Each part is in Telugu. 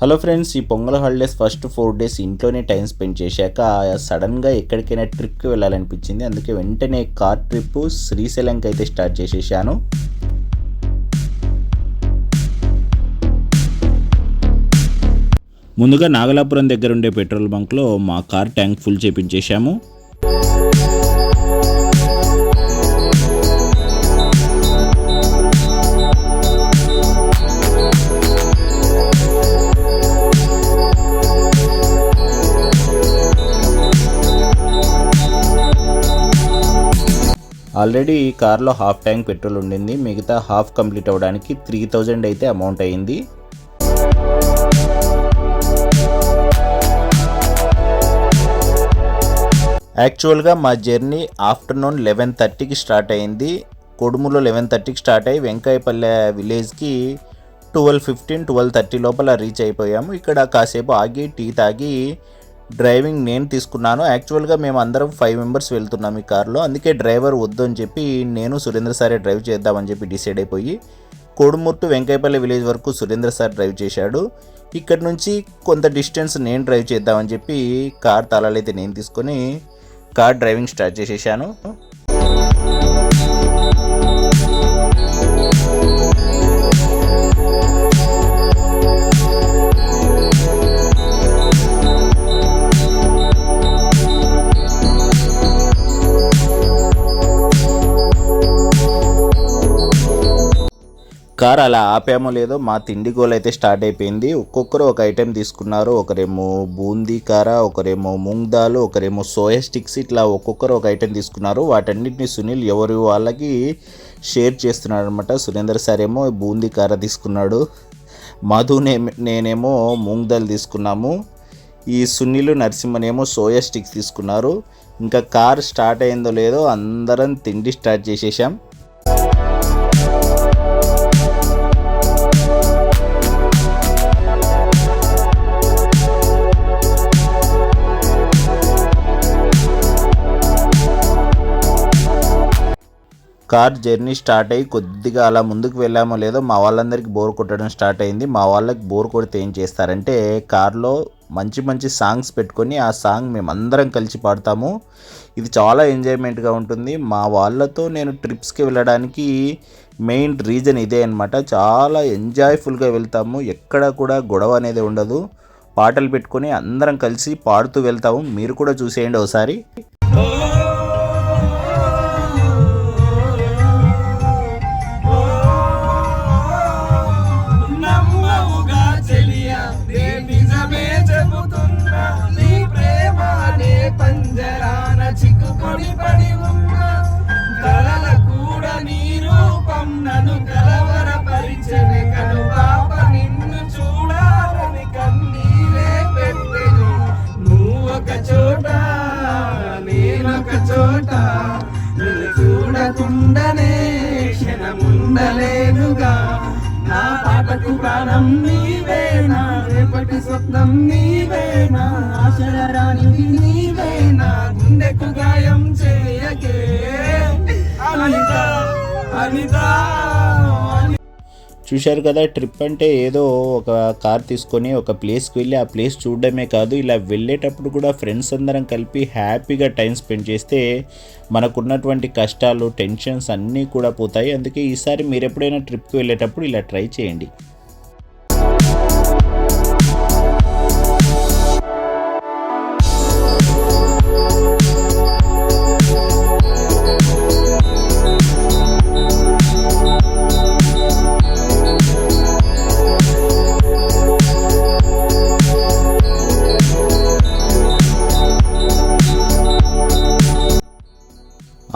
హలో ఫ్రెండ్స్ ఈ Pongal holidays first four days ఇంట్లోనే టైం స్పెండ్ చేశాక సడన్గా ఎక్కడికైనా ట్రిప్కి వెళ్ళాలనిపించింది. అందుకే వెంటనే కార్ ట్రిప్ శ్రీశైలంకి అయితే స్టార్ట్ చేసేసాను. ముందుగా నాగలాపురం దగ్గర ఉండే పెట్రోల్ బంక్లో మా కార్ ట్యాంక్ ఫుల్ చేపించేశాము. ఆల్రెడీ ఈ కార్లో హాఫ్ ట్యాంక్ పెట్రోల్ ఉండింది. మిగతా హాఫ్ కంప్లీట్ అవ్వడానికి త్రీ థౌజండ్ అయితే అమౌంట్ అయింది యాక్చువల్గా మా జర్నీ ఆఫ్టర్నూన్ లెవెన్ థర్టీకి స్టార్ట్ అయింది కొడుములో లెవెన్ థర్టీకి స్టార్ట్ అయ్యి వెంకాయపల్లె విలేజ్కి ట్వెల్వ్ ఫిఫ్టీన్ ట్వెల్వ్ థర్టీ లోపల రీచ్ అయిపోయాము. ఇక్కడ కాసేపు ఆగి టీ తాగి డ్రైవింగ్ నేను తీసుకున్నాను. యాక్చువల్గా మేము అందరం ఫైవ్ మెంబర్స్ వెళ్తున్నాం ఈ కార్లో. అందుకే డ్రైవర్ వద్దు అని చెప్పి నేను సురేంద్ర సారే డ్రైవ్ చేద్దామని చెప్పి డిసైడ్ అయిపోయి కోడుమూర్టు వెంకయ్యపల్లి విలేజ్ వరకు సురేంద్ర సార్ డ్రైవ్ చేశాడు. ఇక్కడ నుంచి కొంత డిస్టెన్స్ నేను డ్రైవ్ చేద్దామని చెప్పి కార్ తాళాలైతే నేను తీసుకొని కార్ డ్రైవింగ్ స్టార్ట్ చేసేసాను. కార్ అలా ఆపామో లేదో మా తిండి గోల్ అయితే స్టార్ట్ అయిపోయింది. ఒక్కొక్కరు ఒక ఐటెం తీసుకున్నారు. ఒకరేమో బూందీ కార ఒకరేమో మూంగ్ దాల్ ఒకరేమో సోయా స్టిక్స్ ఇట్లా ఒక్కొక్కరు ఒక ఐటెం తీసుకున్నారు. వాటన్నిటిని సునీల్ ఎవరి వాళ్ళకి షేర్ చేస్తున్నాడు అనమాట సురేందర్ సార్ ఏమో బూందీ కార తీసుకున్నాడు. మధు నేనేమో మూంగ్ దాల్ తీసుకున్నాము. ఈ సునీల్ నరసింహనేమో సోయా స్టిక్స్ తీసుకున్నారు. ఇంకా కార్ స్టార్ట్ అయిందో లేదో అందరం తిండి స్టార్ట్ చేసేసాం. కార్ జర్నీ స్టార్ట్ అయ్యి కొద్దిగా అలా ముందుకు వెళ్ళామో లేదో మా వాళ్ళందరికీ బోర్ కొట్టడం స్టార్ట్ అయింది. మా వాళ్ళకి బోర్ కొడితే ఏం చేస్తారంటే కార్లో మంచి మంచి సాంగ్స్ పెట్టుకొని ఆ సాంగ్ మేమందరం కలిసి పాడతాము. ఇది చాలా ఎంజాయ్మెంట్గా ఉంటుంది. మా వాళ్ళతో నేను ట్రిప్స్కి వెళ్ళడానికి మెయిన్ రీజన్ ఇదే అనమాట చాలా ఎంజాయ్ఫుల్గా వెళ్తాము. ఎక్కడ కూడా గొడవ అనేది ఉండదు. పాటలు పెట్టుకొని అందరం కలిసి పాడుతూ వెళ్తాము. మీరు కూడా చూసేయండి ఒకసారి. పాటకు ప్రాణం నీవేనా? రేపటి స్వప్నం నీవేనా? ఆశల రాణివి నీవేనా? గుండెకు గాయం చేయకే. అనిత అనిత. చూశారు కదా ట్రిప్ అంటే ఏదో ఒక కార్ తీసుకొని ఒక ప్లేస్కి వెళ్ళి ఆ ప్లేస్ చూడడమే కాదు ఇలా వెళ్ళేటప్పుడు కూడా ఫ్రెండ్స్ అందరం కలిపి హ్యాపీగా టైం స్పెండ్ చేస్తే మనకున్నటువంటి కష్టాలు టెన్షన్స్ అన్నీ కూడా పోతాయి. అందుకే ఈసారి మీరు ఎప్పుడైనా ట్రిప్కి వెళ్ళేటప్పుడు ఇలా ట్రై చేయండి.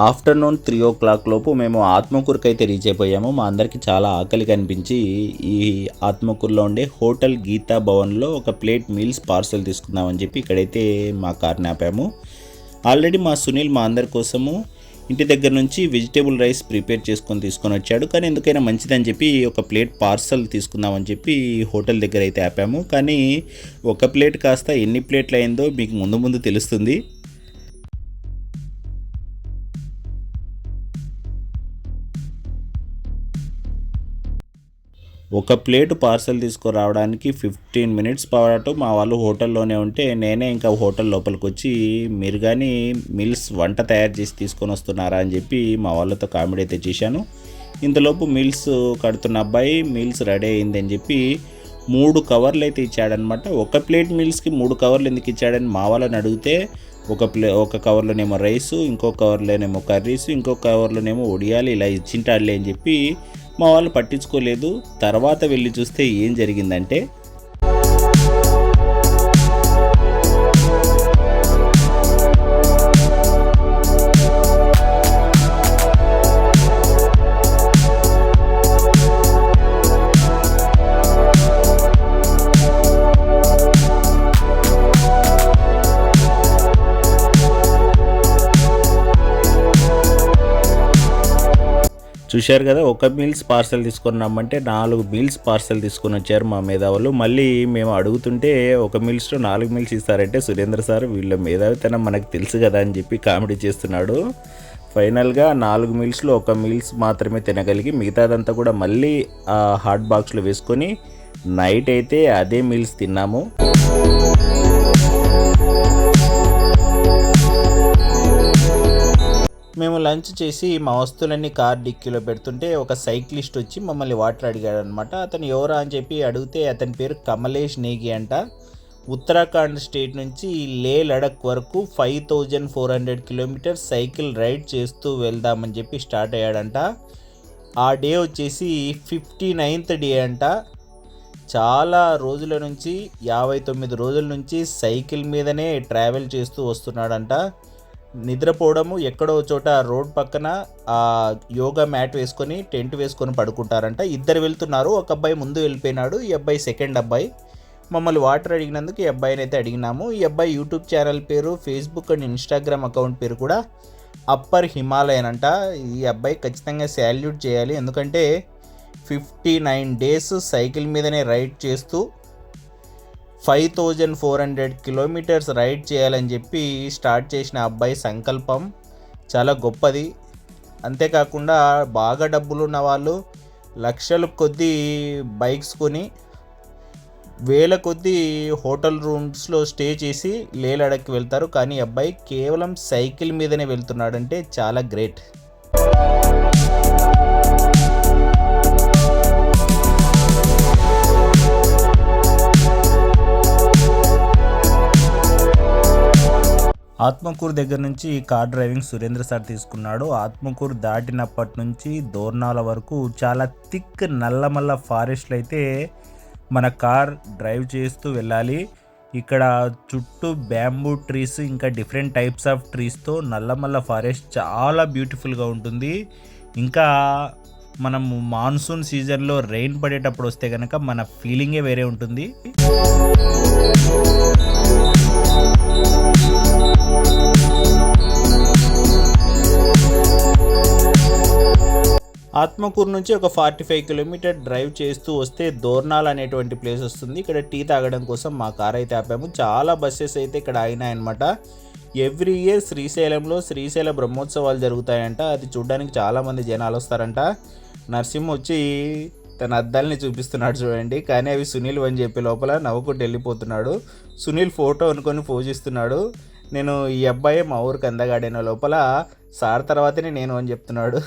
ఆఫ్టర్నూన్ త్రీ ఓ క్లాక్ లోపు మేము ఆత్మకూరుకి అయితే రీచ్ అయిపోయాము. మా అందరికి చాలా ఆకలి కనిపించి ఈ ఆత్మకూరులో ఉండే హోటల్ గీతా భవన్లో ఒక ప్లేట్ మీల్స్ పార్సల్ తీసుకుందామని చెప్పి ఇక్కడైతే మా కార్ని ఆపాము ఆల్రెడీ మా సునీల్ మా అందరి కోసము ఇంటి దగ్గర నుంచి వెజిటేబుల్ రైస్ ప్రిపేర్ చేసుకొని తీసుకొని వచ్చాడు. కానీ ఎందుకైనా మంచిదని చెప్పి ఒక ప్లేట్ పార్సల్ తీసుకుందామని చెప్పి హోటల్ దగ్గర అయితే ఆపాము. కానీ ఒక ప్లేట్ కాస్త ఎన్ని ప్లేట్లు అయిందో మీకు ముందు ముందు తెలుస్తుంది. ఒక ప్లేట్ పార్సల్ తీసుకురావడానికి ఫిఫ్టీన్ మినిట్స్ పాటు మా వాళ్ళు హోటల్లోనే ఉంటే నేనే ఇంకా హోటల్ లోపలికి వచ్చి మీరు కానీ మిల్స్ వంట తయారు చేసి తీసుకొని వస్తున్నారా? అని చెప్పి మా వాళ్ళతో కామెడీ అయితే చేశాను. ఇంతలోపు మిల్స్ కడుతున్న అబ్బాయి మిల్స్ రెడీ అయింది అని చెప్పి మూడు కవర్లు అయితే ఇచ్చాడనమాట ఒక ప్లేట్ మీల్స్కి మూడు కవర్లు ఎందుకు ఇచ్చాడని మా వాళ్ళని అడిగితే ఒక ప్లే ఒక కవర్లోనేమో రైస్ ఇంకో కవర్లోనేమో కర్రీస్ ఇంకో కవర్లోనేమో ఒడియాలు ఇలా ఇచ్చింటాడులే అని చెప్పి మా వాళ్ళు పట్టించుకోలేదు. తర్వాత వెళ్ళి చూస్తే ఏం జరిగిందంటే చూశారు కదా ఒక మీల్స్ పార్సల్ తీసుకొని రమ్మంటే నాలుగు మీల్స్ పార్సల్ తీసుకొని వచ్చారు మా మేధావులు. మళ్ళీ మేము అడుగుతుంటే ఒక మీల్స్లో నాలుగు మీల్స్ ఇస్తారంటే సురేంద్ర సార్ వీళ్ళ మేధావితనం మనకు తెలుసు కదా అని చెప్పి కామెడీ చేస్తున్నాడు. ఫైనల్గా నాలుగు మీల్స్లో ఒక మీల్స్ మాత్రమే తినగలిగి మిగతాదంతా కూడా మళ్ళీ ఆ హాట్ బాక్స్లో వేసుకొని నైట్ అయితే అదే మీల్స్ తిన్నాము. మేము లంచ్ చేసి మా వస్తువులన్నీ కార్ డిక్కీలో పెడుతుంటే ఒక సైక్లిస్ట్ వచ్చి మమ్మల్ని వాటర్ అడిగాడు అనమాట అతను ఎవరా అని చెప్పి అడిగితే అతని పేరు కమలేష్ నేగి అంట. ఉత్తరాఖండ్ స్టేట్ నుంచి లే లడక్ వరకు five thousand four hundred kilometer cycle ride చేస్తూ వెళ్దామని చెప్పి స్టార్ట్ అయ్యాడంట. ఆ డే వచ్చేసి ఫిఫ్టీ నైన్త్ డే అంట. చాలా రోజుల నుంచి యాభై తొమ్మిది రోజుల నుంచి సైకిల్ మీదనే ట్రావెల్ చేస్తూ వస్తున్నాడంట. నిద్రపోవడము ఎక్కడో చోట రోడ్ పక్కన ఆ యోగా మ్యాట్ వేసుకొని టెంట్ వేసుకొని పడుకుంటారంట. ఇద్దరు వెళ్తున్నారు. ఒక అబ్బాయి ముందు వెళ్ళిపోయినాడు. ఈ అబ్బాయి సెకండ్ అబ్బాయి. మమ్మల్ని వాటర్ అడిగినందుకు ఈ అబ్బాయిని అయితే అడిగినాము. ఈ అబ్బాయి యూట్యూబ్ ఛానల్ పేరు ఫేస్బుక్ అండ్ ఇన్స్టాగ్రామ్ అకౌంట్ పేరు కూడా అప్పర్ హిమాలయన్ అంట ఈ అబ్బాయి ఖచ్చితంగా శాల్యూట్ చేయాలి. ఎందుకంటే ఫిఫ్టీ నైన్ డేస్ సైకిల్ మీదనే రైడ్ చేస్తూ five thousand four hundred kilometers ride చేయాలని చెప్పి స్టార్ట్ చేసిన అబ్బాయి సంకల్పం చాలా గొప్పది. అంతేకాకుండా బాగా డబ్బులు ఉన్న వాళ్ళు లక్షల కొద్దీ బైక్స్ కొని వేల కొద్దీ హోటల్ రూమ్స్లో స్టే చేసి లేలడక్కి వెళ్తారు. కానీ అబ్బాయి కేవలం సైకిల్ మీదనే వెళ్తున్నాడంటే చాలా గ్రేట్. ఆత్మకూరు దగ్గర నుంచి కార్ డ్రైవింగ్ సురేంద్ర సార్ తీసుకున్నాడు. ఆత్మకూరు దాటినప్పటి నుంచి దోర్నాల వరకు చాలా థిక్ నల్లమల్ల ఫారెస్ట్లు అయితే మన కార్ డ్రైవ్ చేస్తూ వెళ్ళాలి. ఇక్కడ చుట్టూ బ్యాంబూ ట్రీస్ ఇంకా డిఫరెంట్ టైప్స్ ఆఫ్ ట్రీస్తో నల్లమల్ల ఫారెస్ట్ చాలా బ్యూటిఫుల్గా ఉంటుంది. ఇంకా మనం మాన్సూన్ సీజన్లో రెయిన్ పడేటప్పుడు వస్తే కనుక మన ఫీలింగే వేరే ఉంటుంది. ఆత్మకూరు నుంచి ఒక ఫార్టీ ఫైవ్ కిలోమీటర్ డ్రైవ్ చేస్తూ వస్తే దోర్నాల్ అనేటువంటి ప్లేస్ వస్తుంది. ఇక్కడ టీ తాగడం కోసం మా కార్ అయితే ఆపాము. చాలా బస్సెస్ అయితే ఇక్కడ ఆగినాయన్నమాట. ఎవ్రీ ఇయర్ శ్రీశైలంలో శ్రీశైల బ్రహ్మోత్సవాలు జరుగుతాయంట. అది చూడడానికి చాలామంది జనాలు వస్తారంట. నరసింహ వచ్చి తన అద్దాలని చూపిస్తున్నాడు చూడండి. కానీ అవి సునీల్ అని చెప్పి లోపల నవ్వుకుంటూ వెళ్ళిపోతున్నాడు. సునీల్ ఫోటో అనుకొని పోజిస్తున్నాడు. నేను ఈ అబ్బాయి మా ఊరికి అందగాడిన లోపల సార్ తర్వాతనే నేను అని చెప్తున్నాడు.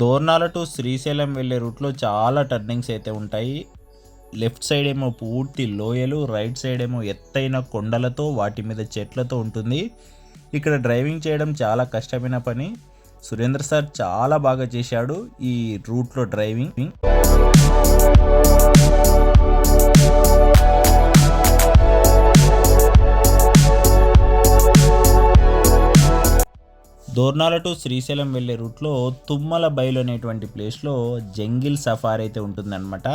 దోర్నాల టు శ్రీశైలం వెళ్ళే రూట్లో చాలా టర్నింగ్స్ అయితే ఉంటాయి. లెఫ్ట్ సైడ్ ఏమో పూర్తి లోయలు రైట్ సైడ్ ఏమో ఎత్తైన కొండలతో వాటి మీద చెట్లతో ఉంటుంది. ఇక్కడ డ్రైవింగ్ చేయడం చాలా కష్టమైన పని. సురేంద్ర సార్ చాలా బాగా చేశాడు ఈ రూట్లో డ్రైవింగ్. దోర్నాల టు శ్రీశైలం వెళ్ళే రూట్లో తుమ్మల బయలు అనేటువంటి ప్లేస్లో జంగిల్ సఫారీ అయితే ఉంటుందన్నమాట.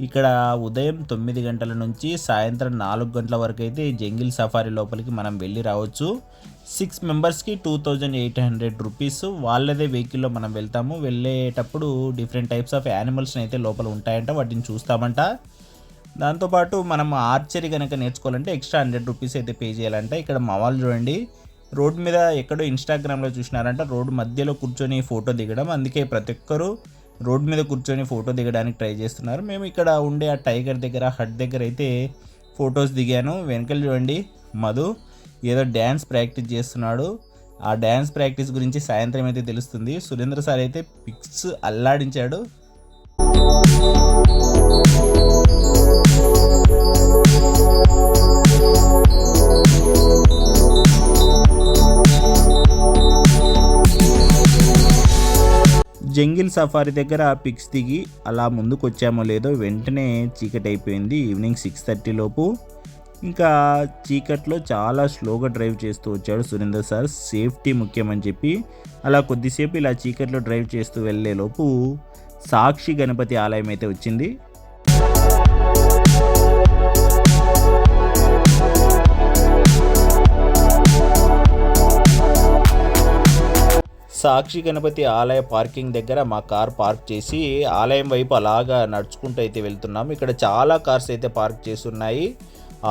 ఇక్కడ ఉదయం తొమ్మిది గంటల నుంచి సాయంత్రం నాలుగు గంటల వరకు అయితే జంగిల్ సఫారీ లోపలికి మనం వెళ్ళి రావచ్చు. సిక్స్ మెంబర్స్కి two thousand eight hundred rupees వాళ్ళదే వెహికల్లో మనం వెళ్తాము. వెళ్ళేటప్పుడు డిఫరెంట్ టైప్స్ ఆఫ్ యానిమల్స్ని అయితే లోపల ఉంటాయంట వాటిని చూస్తామంట. దాంతోపాటు మనం ఆర్చరీ కనుక నేర్చుకోవాలంటే ఎక్స్ట్రా హండ్రెడ్ రూపీస్ అయితే పే చేయాలంట. ఇక్కడ మా వాళ్ళు చూడండి రోడ్ మీద ఎక్కడో ఇన్స్టాగ్రామ్లో చూసినారంట. రోడ్డు మధ్యలో కూర్చొని ఫోటో దిగడం అందుకే ప్రతి ఒక్కరు రోడ్ మీద కూర్చొని ఫోటో దిగడానికి ట్రై చేస్తున్నారు. మేము ఇక్కడ ఉండే ఆ టైగర్ దగ్గర హట్ దగ్గర అయితే ఫొటోస్ దిగాను. వెనకలు చూడండి మధు ఏదో డ్యాన్స్ ప్రాక్టీస్ చేస్తున్నాడు. ఆ డ్యాన్స్ ప్రాక్టీస్ గురించి సాయంత్రం అయితే తెలుస్తుంది. సురేంద్ర సార్ అయితే పిక్స్ అల్లాడించాడు. జంగిల్ సఫారీ దగ్గర పిక్స్ దిగి అలా ముందుకు వచ్చామో లేదో వెంటనే చీకటి అయిపోయింది ఈవినింగ్ సిక్స్ థర్టీ లోపు. ఇంకా చీకట్లో చాలా స్లోగా డ్రైవ్ చేస్తూ వచ్చాడు సురేందర్ సార్. సేఫ్టీ ముఖ్యమని చెప్పి అలా కొద్దిసేపు ఇలా చీకట్లో డ్రైవ్ చేస్తూ వెళ్ళే లోపు సాక్షి గణపతి ఆలయం అయితే వచ్చింది. సాక్షి గణపతి ఆలయ పార్కింగ్ దగ్గర మా కార్ పార్క్ చేసి ఆలయం వైపు అలాగా నడుచుకుంటూ అయితే వెళ్తున్నాము. ఇక్కడ చాలా కార్స్ అయితే పార్క్ చేసి ఉన్నాయి.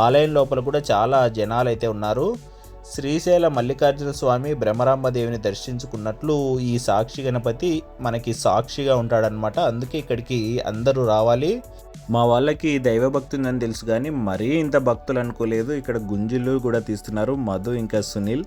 ఆలయం లోపల కూడా చాలా జనాలు అయితే ఉన్నారు. శ్రీశైల మల్లికార్జున స్వామి బ్రహ్మరాంబదేవిని దర్శించుకున్నట్లు ఈ సాక్షి గణపతి మనకి సాక్షిగా ఉంటాడనమాట అందుకే ఇక్కడికి అందరూ రావాలి. మా వాళ్ళకి దైవభక్తి ఉందని తెలుసు కానీ మరీ ఇంత భక్తులు అనుకోలేదు. ఇక్కడ గుంజులు కూడా తీస్తున్నారు. మధు ఇంకా సునీల్.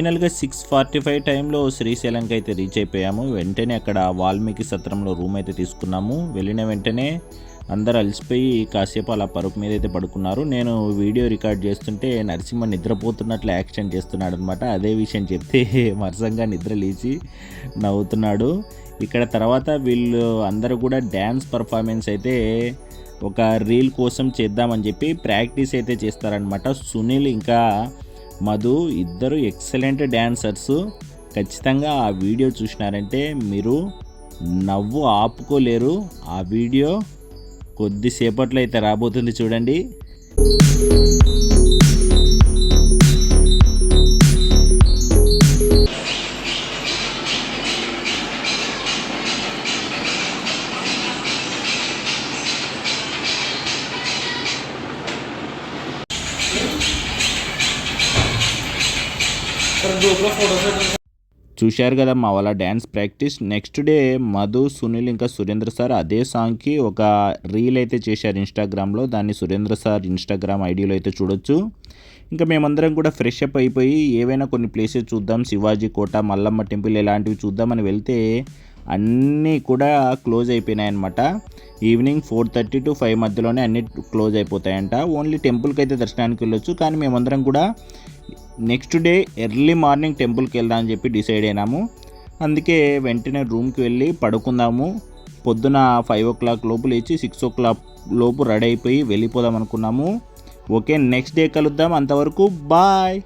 ఫైనల్గా సిక్స్ ఫార్టీ ఫైవ్ టైంలో శ్రీశైలంకి అయితే రీచ్ అయిపోయాము. వెంటనే అక్కడ వాల్మీకి సత్రంలో రూమ్ అయితే తీసుకున్నాము. వెళ్ళిన వెంటనే అందరు అలసిపోయి కాసేపు అలా పరుపు మీద అయితే పడుకున్నారు. నేను వీడియో రికార్డ్ చేస్తుంటే నరసింహ నిద్రపోతున్నట్లు యాక్షన్ చేస్తున్నాడు అనమాట అదే విషయం చెప్తే మరసంగా నిద్ర లేచి నవ్వుతున్నాడు. ఇక్కడ తర్వాత వీళ్ళు అందరూ కూడా డ్యాన్స్ పర్ఫార్మెన్స్ అయితే ఒక రీల్ కోసం చేద్దామని చెప్పి ప్రాక్టీస్ అయితే చేస్తారనమాట సునీల్ ఇంకా మధు ఇద్దరు ఎక్సలెంట్ డ్యాన్సర్స్ ఖచ్చితంగా ఆ వీడియో చూసినారంటే మీరు నవ్వు ఆపుకోలేరు. ఆ వీడియో కొద్దిసేపట్లో అయితే రాబోతుంది చూడండి. చూశారు కదా మా వాళ్ళ dance practice. Next day Madhu Sunil ఇంకా సురేంద్ర సార్ అదే సాంగ్కి ఒక రీల్ అయితే చేశారు ఇన్స్టాగ్రామ్లో దాన్ని సురేంద్ర సార్ ఇన్స్టాగ్రామ్ ఐడిలో అయితే చూడొచ్చు. ఇంకా మేమందరం కూడా ఫ్రెష్ అప్ అయిపోయి ఏవైనా కొన్ని ప్లేసెస్ చూద్దాం. శివాజీ కోట మల్లమ్మ టెంపుల్ ఇలాంటివి చూద్దామని వెళ్తే అన్నీ కూడా క్లోజ్ అయిపోయినాయి అనమాట evening four thirty to five మధ్యలోనే అన్నీ క్లోజ్ అయిపోతాయంట. ఓన్లీ టెంపుల్కి అయితే దర్శనానికి వెళ్ళొచ్చు. కానీ మేమందరం కూడా నెక్స్ట్ డే ఎర్లీ మార్నింగ్ టెంపుల్కి వెళ్దాం అని చెప్పి డిసైడ్ అయినాము. అందుకే వెంటనే రూమ్కి వెళ్ళి పడుకుందాము. పొద్దున ఫైవ్ ఓ క్లాక్ లోపు లేచి సిక్స్ ఓ క్లాక్ లోపు రెడీ అయిపోయి వెళ్ళిపోదాం అనుకున్నాము. ఓకే నెక్స్ట్ డే కలుద్దాం. అంతవరకు బాయ్.